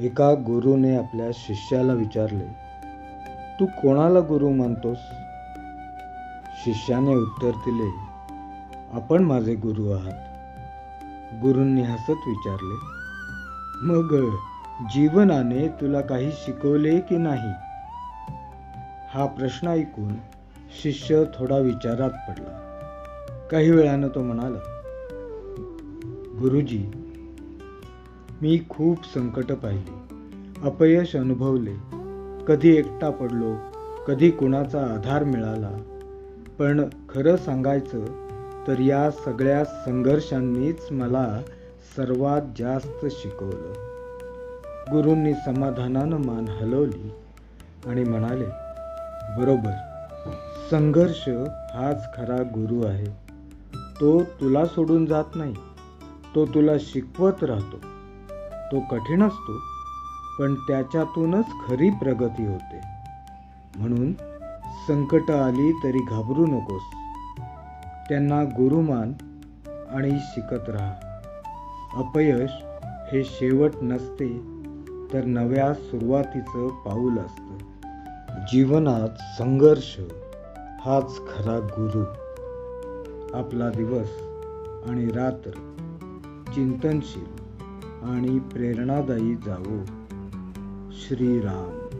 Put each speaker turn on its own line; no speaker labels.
एका गुरुने आपल्या शिष्याला विचारले तू कोणाला गुरु मानतोस? शिष्याने उत्तर दिले आपण माझे गुरु आहात. गुरूंनी हसत विचारले मग जीवनाने तुला काही शिकवले की नाही? हा प्रश्न ऐकून शिष्य थोडा विचारात पडला. काही वेळानं तो म्हणाला गुरुजी मी खूप संकट पाहिली. अपयश अनुभवले. कधी एकटा पडलो कधी कुणाचा आधार मिळाला. पण खरं सांगायचं तर या सगळ्या संघर्षांनीच मला सर्वात जास्त शिकवलं. गुरूंनी समाधानानं मान हलवली आणि म्हणाले बरोबर. संघर्ष हाच खरा गुरु आहे. तो तुला सोडून जात नाही. तो तुला शिकवत राहतो. तो कठीण असतो पण त्याच्यातूनच खरी प्रगती होते. म्हणून संकट आली तरी घाबरू नकोस. त्यांना गुरुमान आणि शिकत राहा. अपयश हे शेवट नसते तर नव्या सुरुवातीचं पाऊल असतं. जीवनात संघर्ष हाच खरा गुरु. आपला दिवस आणि रात्र चिंतनशील. आणि प्रेरणादायी जावो. श्रीराम.